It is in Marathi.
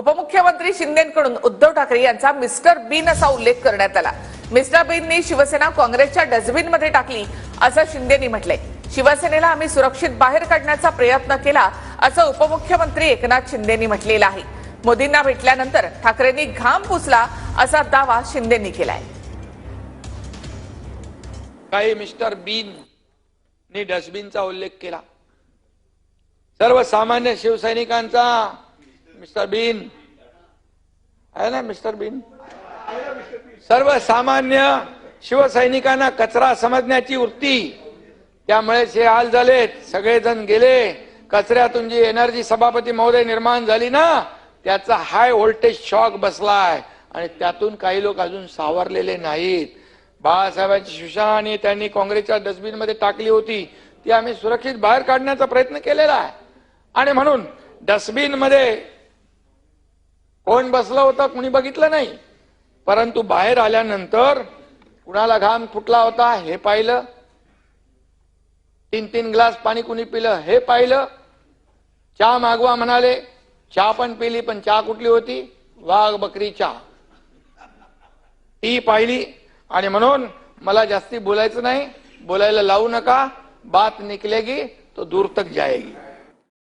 उपमुख्यमंत्री शिंदेकडून उद्धव ठाकरे यांचा मिस्टर बीन असा उल्लेख करण्यात आला. मिस्टर बीननी शिवसेना काँग्रेसच्या डस्टबिनमध्ये टाकली असं शिंदेनी म्हटलंय. शिवसेनेला आम्ही सुरक्षित बाहेर काढण्याचा प्रयत्न केला असं उपमुख्यमंत्री एकनाथ शिंदेनी म्हटलेलं आहे. मोदींना भेटल्यानंतर ठाकरेंनी घाम पुसला असा दावा शिंदेनी केलाय. काही मिस्टर बीन डस्टबिनचा उल्लेख केला. सर्वसामान्य शिवसैनिकांचा मिस्टर बीन? आहे ना मिस्टर बीन? सर्वसामान्य शिवसैनिकांना कचरा समजण्याची वृत्ती. त्यामुळे हे हाल झालेत. सगळेजण गेले. कचऱ्यातून जी एनर्जी सभापती महोदय निर्माण झाली ना त्याचा हाय व्होल्टेज शॉक बसलाय. आणि त्यातून काही लोक अजून सावरलेले नाहीत. बाळासाहेबांची शिवसेना आणि त्यांनी काँग्रेसच्या डस्टबिनमध्ये टाकली होती. ती आम्ही सुरक्षित बाहेर काढण्याचा प्रयत्न केलेला आहे. आणि म्हणून डस्टबिनमध्ये कोण बसलं होतं कुणी बघितलं नाही. परंतु बाहेर आल्यानंतर कुणाला घाम फुटला होता हे पाहिलं. तीन तीन ग्लास पाणी कुणी पिलं हे पाहिलं. चहा मागवा म्हणाले चहा पण पिली पण चहा कुठली होती? वाघ बकरी चहा ती पाहिली आणि म्हणून मला जास्ती बोलायचं नाही बोलायला लावू नका. बात निकलेगी तो दूर तक जाएगी.